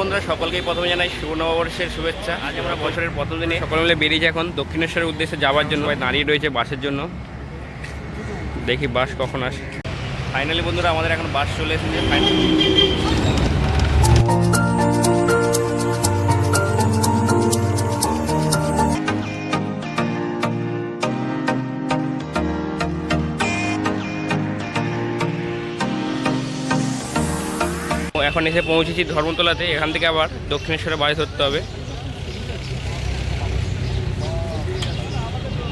বন্ধুরা সকলকেই প্রথমে জানাই শুভ নববর্ষের শুভেচ্ছা। আজ আমরা বছরের প্রথম দিনে সকলে মিলে বেরিয়েছি এখন দক্ষিণেশ্বরের উদ্দেশ্যে যাওয়ার জন্য ভাই দাঁড়িয়ে রয়েছে বাসের জন্য। দেখি বাস কখন আসে। ফাইনালি বন্ধুরা আমাদের এখন বাস চলে এসেছে। ফাইনালি এখন এসে পৌঁছেছি ধর্মতলাতে, এখান থেকে আবার দক্ষিণেশ্বরে বাড়ি ধরতে হবে।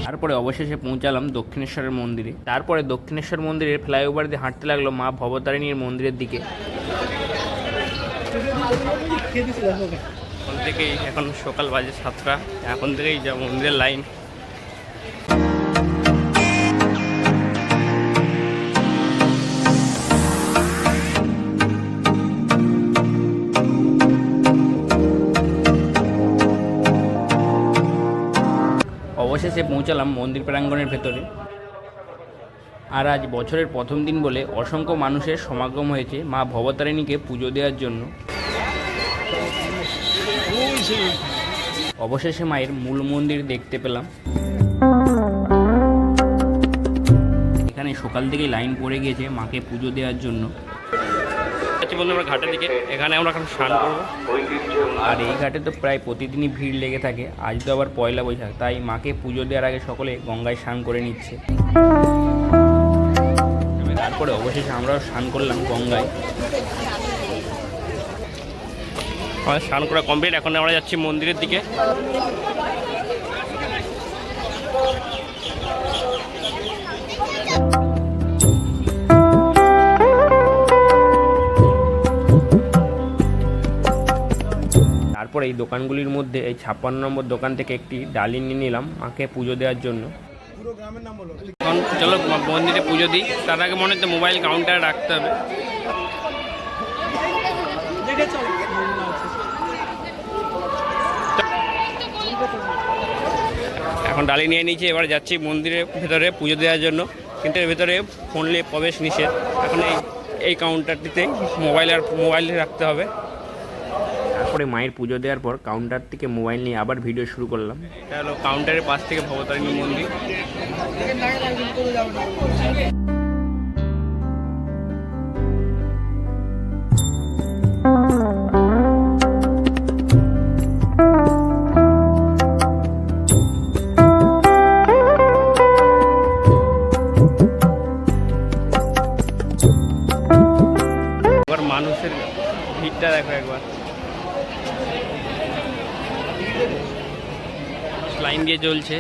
তারপরে অবশেষে পৌঁছালাম দক্ষিণেশ্বরের মন্দিরে। তারপরে দক্ষিণেশ্বর মন্দিরের ফ্লাইওভার দিয়ে হাঁটতে লাগল মা ভবতারিণীর মন্দিরের দিকে। এখন থেকেই, এখন সকাল বাজে সাতটা, এখন থেকেই যা মন্দিরের লাইন। অবশেষে পৌঁছালাম মন্দির প্রাঙ্গণের ভেতরে। আর আজ বছরের প্রথম দিন বলে অসংখ্য মানুষের সমাগম হয়েছে মা ভবতারিণীকে পুজো দেওয়ার জন্য। অবশেষে মায়ের মূল মন্দির দেখতে পেলাম। এখানে সকাল থেকেই লাইন পড়ে গিয়েছে মাকে পুজো দেওয়ার জন্য। আচ্ছা বন্ধু আমরা ঘাটের দিকে। এখানে আমরা এখন স্নান করব। আর এই ঘাটে তো প্রায় প্রতিদিনই ভিড় লেগে থাকে। আজ তো আবার পয়লা বৈশাখ তাই মাকে পুজো দেওয়ার আগে সকলে গঙ্গায় স্নান করে নিচ্ছে। তারপরে অবশেষে আমরাও স্নান করলাম গঙ্গায়। আমাদের স্নান করা কমপ্লিট এখন আমরা যাচ্ছি মন্দিরের দিকে। তারপরে এই দোকানগুলির মধ্যে এই ছাপ্পান্ন নম্বর দোকান থেকে একটি ডালি নিয়ে নিলাম মাকে পুজো দেওয়ার জন্য। চলো মন্দিরে পুজো দিই। তার আগে মনে হচ্ছে মোবাইল কাউন্টার রাখতে হবে। এখন ডালি নিয়ে নিয়েছি এবার যাচ্ছি মন্দিরের ভেতরে পুজো দেওয়ার জন্য। কিন্তু এর ভেতরে ফোন নিয়ে প্রবেশ নিষেধ। এখন এই এই কাউন্টারটিতে মোবাইল আর মোবাইল রাখতে হবে। তারপরে মায়ের পুজো দেওয়ার পর কাউন্টার থেকে মোবাইল নিয়ে আবার ভিডিও শুরু করলাম। এটা হলো কাউন্টারের পাশ থেকে ভবতারিণী মন্দির। লাইন দিয়ে চলছে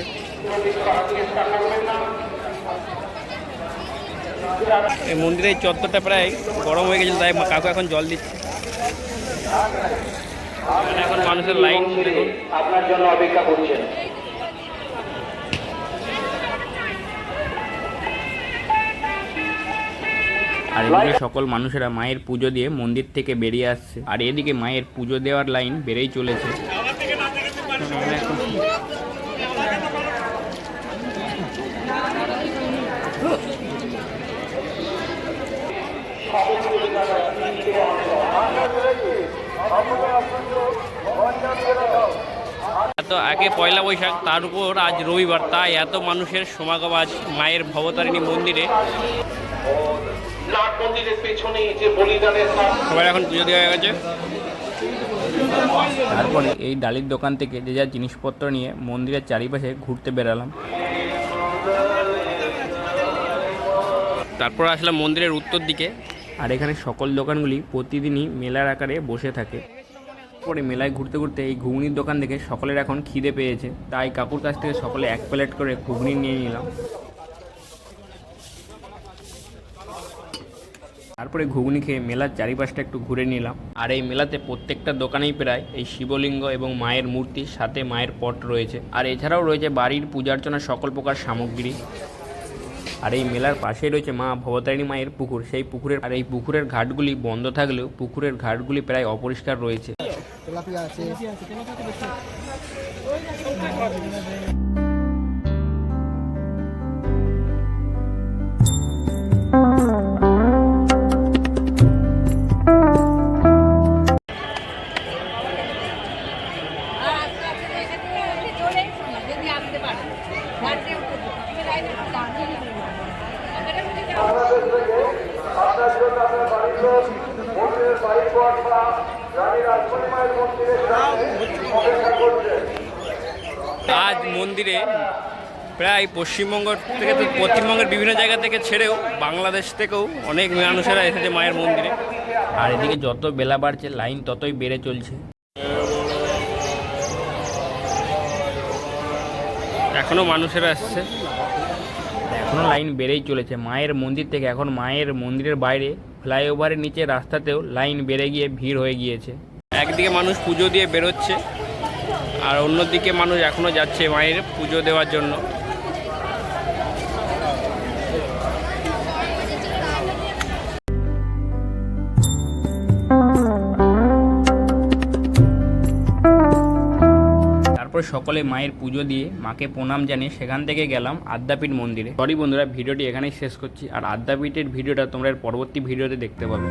এই মন্দিরের চত্বরটা প্রায় গরম হয়ে গেছিল তাই কাকু এখন জল দিচ্ছে। এখন মানুষের লাইন আপনার জন্য অপেক্ষা করছেন। আর এদিকে সকল মানুষেরা মায়ের পুজো দিয়ে মন্দির থেকে বেরিয়ে আসছে। আর এদিকে মায়ের পুজো দেওয়ার লাইন বেড়েই চলেছে। এত আগে পয়লা বৈশাখ তার উপর আজ রবিবার তাই এত মানুষের সমাগম আজ মায়ের ভবতারিণী মন্দিরে। সবাই এখন পুজো দেওয়া হয়ে গেছে। তারপরে এই ডালির দোকান থেকে যে যা জিনিসপত্র নিয়ে মন্দিরের চারিপাশে ঘুরতে বেরালাম। তারপর আসলাম মন্দিরের উত্তর দিকে। আর এখানে সকল দোকানগুলি প্রতিদিনই মেলার আকারে বসে থাকে। পরে মেলায় ঘুরতে ঘুরতে এই ঘুগনির দোকান থেকে সকলের এখন খিদে পেয়েছে। তাই কাকুর কাছ থেকে সকলে এক প্লেট করে ঘুগনি নিয়ে নিলাম। তারপরে ঘুগনি খেয়ে মেলার চারিপাশটা একটু ঘুরে নিলাম। আর এই মেলাতে প্রত্যেকটা দোকানেই প্রায় এই শিবলিঙ্গ এবং মায়ের মূর্তি সাথে মায়ের পট রয়েছে। আর এছাড়াও রয়েছে বাড়ির পূজার্চনার সকল প্রকার সামগ্রী। আর এই মেলার পাশেই রয়েছে মা ভবতারিণী মায়ের পুকুর। সেই পুকুরের আর এই পুকুরের ঘাটগুলি বন্ধ থাকলেও পুকুরের ঘাটগুলি প্রায় অপরিষ্কার রয়েছে। আজ মন্দিরে প্রায় পশ্চিমবঙ্গ থেকে তো পশ্চিমবঙ্গের বিভিন্ন জায়গা থেকে ছেড়েও বাংলাদেশ থেকেও অনেক মানুষেরা এসেছে মায়ের মন্দিরে। আর এদিকে যত বেলা বাড়ছে, লাইন ততই বেড়ে চলছে। এখনও মানুষেরা আসছে এখনও লাইন বেড়েই চলেছে। মায়ের মন্দির থেকে এখন মায়ের মন্দিরের বাইরে, ফ্লাইওভারের নিচে রাস্তাতেও লাইন বেড়ে গিয়ে ভিড় হয়ে গিয়েছে। একদিকে মানুষ পুজো দিয়ে বেরোচ্ছে, আর অন্যদিকে মানুষ এখনও যাচ্ছে মায়ের পুজো দেওয়ার জন্য। তারপর সকলে মায়ের পুজো দিয়ে মাকে প্রণাম জানিয়ে সেখান থেকে গেলাম আদ্যাপীঠ মন্দিরে। সরি বন্ধুরা, ভিডিওটি এখানেই শেষ করছি। আর আদ্যাপীঠের ভিডিওটা তোমরা পরবর্তী ভিডিওতে দেখতে পাবে।